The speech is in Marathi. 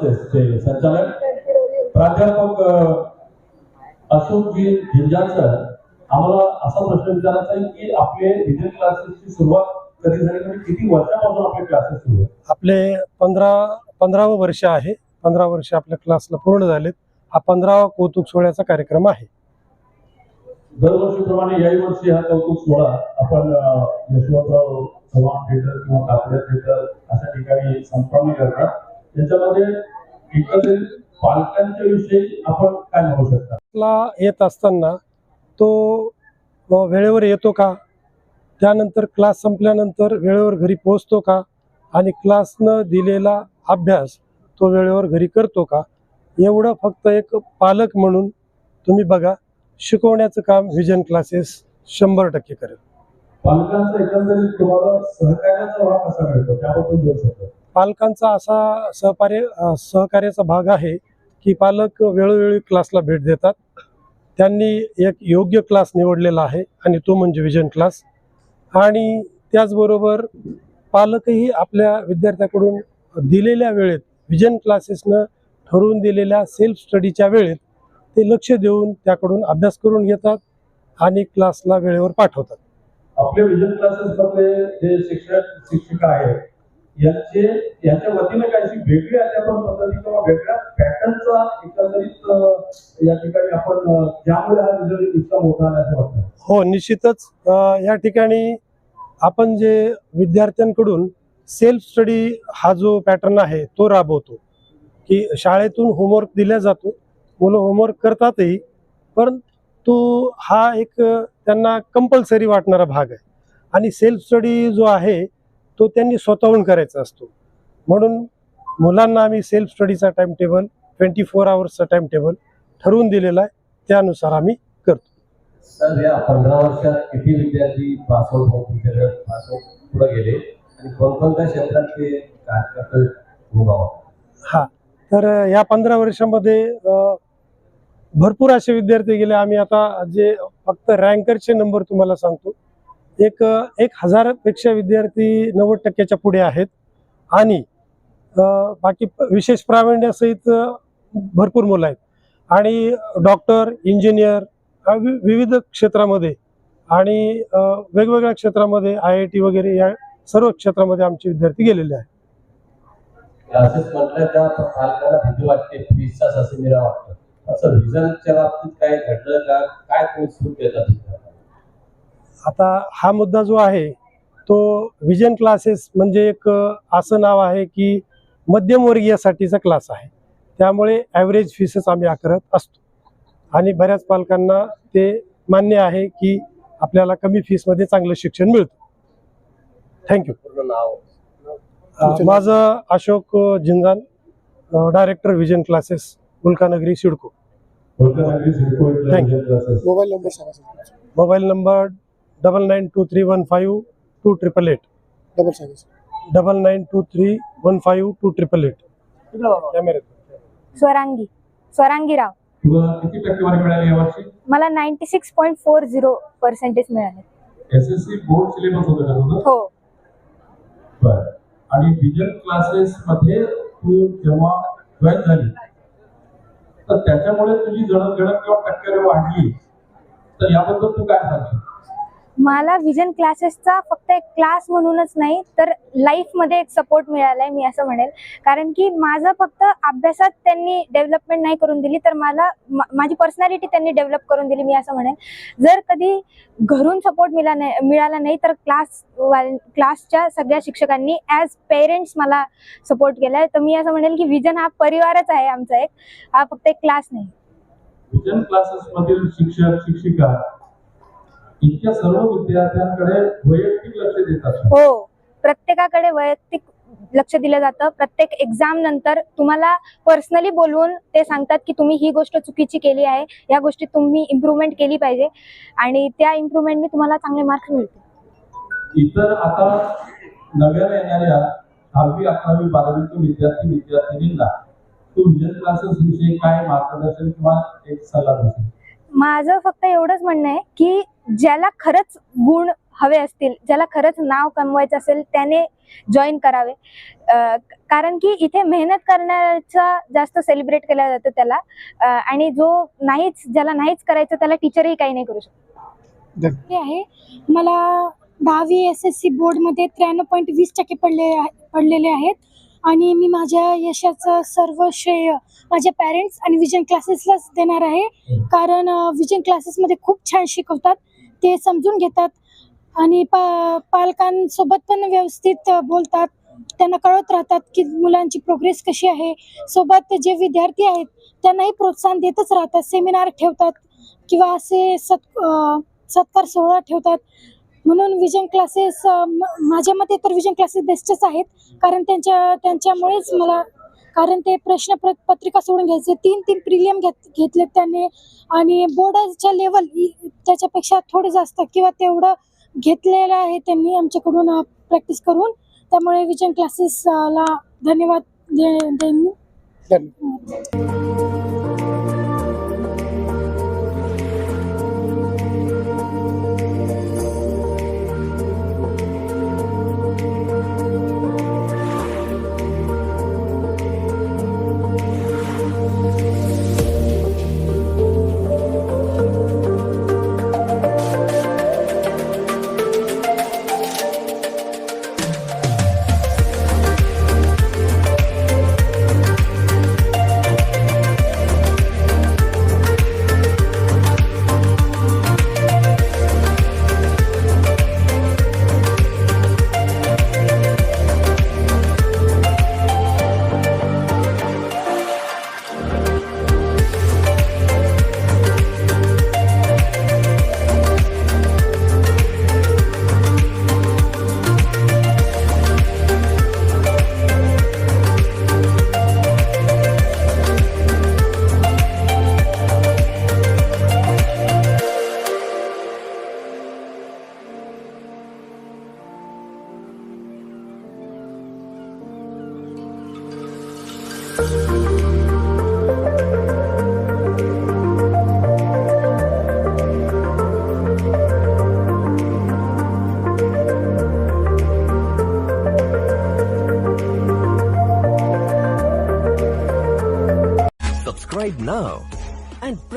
क्लासेसचे संचालक प्राध्यापक अशोकजी झिंजाळ सर आम्हाला असा प्रश्न विचारायचा आहे की आपले विजय क्लासेसची सुरुवात कधी झाली? म्हणजे किती वर्षापासून आपले क्लासेस सुरू आपले पंधरा पंधरावं वर्ष आहे. पंधरा वर्ष आपल्या क्लासला पूर्ण झालेत. हा पंधरावा कौतुक सोहळ्याचा कार्यक्रम आहे. दरवर्षीप्रमाणे याही वर्षी हा कौतुक सोहळा आपण यशवंतराव चव्हाण थिएटर किंवा काकडे थिएटर अशा ठिकाणी संपन्न करतात त्याच्यामध्ये पालकांच्या विषयी आपण काय म्हणू शकता? ला येत असताना तो वेळेवर येतो का? त्यानंतर क्लास संपल्यानंतर वेळेवर घरी पोहोचतो का? आणि क्लासनं दिलेला अभ्यास तो वेळेवर घरी करतो का? एवढं फक्त एक पालक म्हणून तुम्ही बघा शिकवण्याचं काम व्हिजन क्लासेस शंभर टक्के करेल. पालकांचा एकंदरीत तुम्हाला सहकार्याचा भाग कसा मिळतो? त्याबद्दल बोलू शकतो. पालकांचा असा सहकार्य सहकार्याचा भाग आहे की पालक वेळोवेळी क्लासला भेट देतात. त्यांनी एक योग्य क्लास निवडलेला आहे आणि तो म्हणजे विजन क्लास. आणि त्याचबरोबर पालकही आपल्या विद्यार्थ्याकडून दिलेल्या वेळेत विजन क्लासेसनं ठरवून दिलेल्या सेल्फ स्टडीच्या वेळेत ते लक्ष देऊन त्याकडून अभ्यास करून घेतात आणि क्लासला वेळेवर पाठवतात. आपले विजन क्लासेसमधले जे शिक्षक शिक्षिका आहेत यांचे यांच्या वतीने काही वेगळी अध्यापन पद्धती किंवा वेगळ्या पॅटर्नचा एकंदरीत या ठिकाणी आपण ज्यामुळे हा रिझल्ट इतका मोठा आला असं वाटतं. हो निश्चितच या ठिकाणी आपण जे विद्यार्थ्यांकडून सेल्फ स्टडी हा जो पॅटर्न आहे तो राबवतो. की शाळेतून होमवर्क दिला जातो मुलं होमवर्क करतातही पण तो हा एक त्यांना कंपल्सरी वाटणारा भाग आहे. आणि सेल्फ स्टडी जो आहे तो त्यांनी स्वतःहून करायचा असतो. म्हणून मुलांना आम्ही सेल्फ स्टडीचा टाइम टेबल ट्वेंटी फोर आवर्सचा टाइम टेबल ठरवून दिलेला आहे. त्यानुसार आम्ही करतो. सर या पंधरा वर्षात किती विद्यार्थी पासआउट पुढे गेले? आणि कोणकोणत्या क्षेत्रात ते कार्यकर्ते हा तर या पंधरा वर्षामध्ये भरपूर असे विद्यार्थी गेले. आम्ही आता जे फक्त रँकरचे नंबर तुम्हाला सांगतो. एक एक हजारपेक्षा विद्यार्थी नव्वद टक्क्याच्या पुढे आहेत. आणि बाकी विशेष प्रावीण्यासहित भरपूर मुलं आहेत. आणि डॉक्टर इंजिनियर वि- विविध क्षेत्रामध्ये आणि वेगवेगळ्या क्षेत्रामध्ये आय आय टी वगैरे या सर्व क्षेत्रामध्ये आमचे विद्यार्थी गेलेले आहेत. असं रिझल्टच्या बाबतीत काय घडलं का काय तुम्ही सुरू केलं आता हा मुद्दा जो आहे तो विजन क्लासेस म्हणजे एक असं नाव आहे की मध्यमवर्गीयासाठीचा क्लास आहे. त्यामुळे ॲव्हरेज फीसच आम्ही आकारत असतो. आणि बऱ्याच पालकांना ते मान्य आहे की आपल्याला कमी फीसमध्ये चांगलं शिक्षण मिळतं. थँक्यू पूर्ण नाव. माझं Ashok Zinjan director vision classes Mulkanagari CIDCO. Classes mobile number mobile number double nine two three one five two triple eight double सांगा sir double nine two three one five two triple eight कॅमेऱ्यात स्वरांगी स्वरांगी. राव तुला किती टक्केवारी मिळाली यावर्षी मला ninety six point four zero percentage मिळाले. S S C board syllabus होतं का तुझं? हो. बर. आणि विजन क्लासेस मध्ये तू जेव्हा जॉईन झाली तर त्याच्यामुळे तुझी जडणघडण किंवा टक्केवारी वाढली. तर याबद्दल तू काय सांगशील? मला विजन क्लासेसचा फक्त एक क्लास म्हणूनच नाही तर लाईफमध्ये एक सपोर्ट मिळाला आहे मी असं म्हणेल. कारण की माझं फक्त अभ्यासात त्यांनी डेव्हलपमेंट नाही करून दिली तर मला माझी पर्सनॅलिटी त्यांनी डेव्हलप करून दिली मी असं म्हणेल. जर कधी घरून सपोर्ट मिळा नाही मिळाला नाही तर क्लास क्लासच्या सगळ्या शिक्षकांनी ॲज पेरेंट्स मला सपोर्ट केला आहे तर मी असं म्हणेल की विजन हा परिवारच आहे आमचा एक. हा फक्त एक क्लास नाही. विजन शिक्षक शिक्षिका इतक्या सर्व विद्यार्थ्यांकडे वैयक्तिक लक्ष देतात हो प्रत्येकाकडे वैयक्तिक लक्ष दिलं जातं. प्रत्येक एक्झाम नंतर तुम्हाला पर्सनली बोलवून ते सांगतात की तुम्ही ही गोष्ट चुकीची केली आहे. या गोष्टीत तुम्ही इम्प्रूव्हमेंट केली पाहिजे. आणि त्या इम्प्रूव्हमेंटने तुम्हाला चांगले मार्क्स मिळतील. इतर आता नव्याने येणाऱ्या दहावी अकरावी बारावीच्या विद्यार्थी विद्यार्थिनींना विजन क्लासेस विषयी काय मार्गदर्शन किंवा एक सल्ला देशील माझं फक्त एवढंच म्हणणं आहे की ज्याला खरंच गुण हवे असतील ज्याला खरंच नाव कमवायचं असेल त्याने जॉईन करावे. कारण की इथे मेहनत करण्याचा जास्त सेलिब्रेट केलं जातं त्याला. आणि जो नाहीच ज्याला नाहीच करायचं त्याला टीचरही काही नाही करू शकत. हे आहे. मला दहावी एस एस सी बोर्डमध्ये त्र्याण्णव पॉईंट वीस टक्के पडले पडलेले आहेत. आणि मी माझ्या यशाचं सर्व श्रेय माझ्या पॅरेंट्स आणि विजन क्लासेसलाच देणार आहे. कारण विजन क्लासेसमध्ये खूप छान शिकवतात. ते समजून घेतात. आणि पा पालकांसोबत पण व्यवस्थित बोलतात. त्यांना कळत राहतात की मुलांची प्रोग्रेस कशी आहे. सोबत जे विद्यार्थी आहेत त्यांनाही प्रोत्साहन देतच राहतात. सेमिनार ठेवतात. किंवा असे सत् सत्कार सोहळा ठेवतात. म्हणून विजन क्लासेस माझ्या मते तर विजन क्लासेस बेस्टच आहेत. कारण त्यांच्या त्यांच्यामुळेच मला कारण ते प्रश्न प्र- पत्रिका सोडून घ्यायचे. तीन तीन प्रिलियम घेत घेतले त्याने. आणि बोर्डाच्या लेवल त्याच्यापेक्षा थोडे जास्त किंवा तेवढं घेतलेलं आहे त्यांनी आमच्याकडून प्रॅक्टिस करून. त्यामुळे विजन क्लासेसला धन्यवाद दे देईन धन्यवाद.